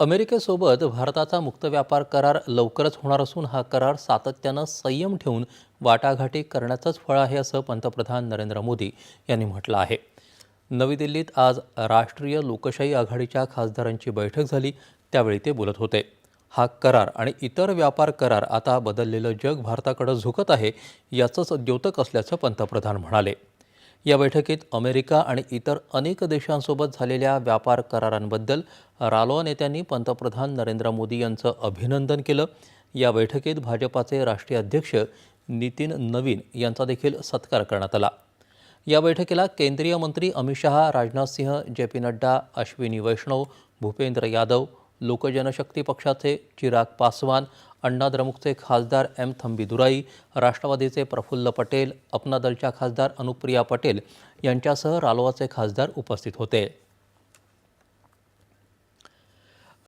अमेरिकेसोबत भारताचा मुक्त व्यापार करार लवकरच होणार असून हा करार सातत्यानं संयम ठेवून वाटाघाटी करण्याचंच फळ आहे असं पंतप्रधान नरेंद्र मोदी यांनी म्हटलं आहे. नवी दिल्लीत आज राष्ट्रीय लोकशाही आघाडीच्या खासदारांची बैठक झाली त्यावेळी ते बोलत होते. हा करार आणि इतर व्यापार करार आता बदललेलं जग भारताकडे झुकत आहे याचंच द्योतक असल्याचं पंतप्रधान म्हणाले. या बैठकीत अमेरिका आणि इतर अनेक देशांसोबत झालेल्या व्यापार करारांबद्दल रालोआ नेत्यांनी पंतप्रधान नरेंद्र मोदी यांचं अभिनंदन केलं. या बैठकीत भाजपाचे राष्ट्रीय अध्यक्ष नितीन नवीन यांचा देखील सत्कार करण्यात आला. या बैठकीला केंद्रीय मंत्री अमित शहा राजनाथ सिंह जे पी नड्डा अश्विनी वैष्णव भूपेंद्र यादव लोकजनशक्ती पक्षाचे चिराग पासवान अण्णाद्रमुकचे खासदार एम थंबी दुराई राष्ट्रवादीचे प्रफुल्ल पटेल अपना दलच्या खासदार अनुप्रिया पटेल यांच्यासह रालोआचे खासदार उपस्थित होते.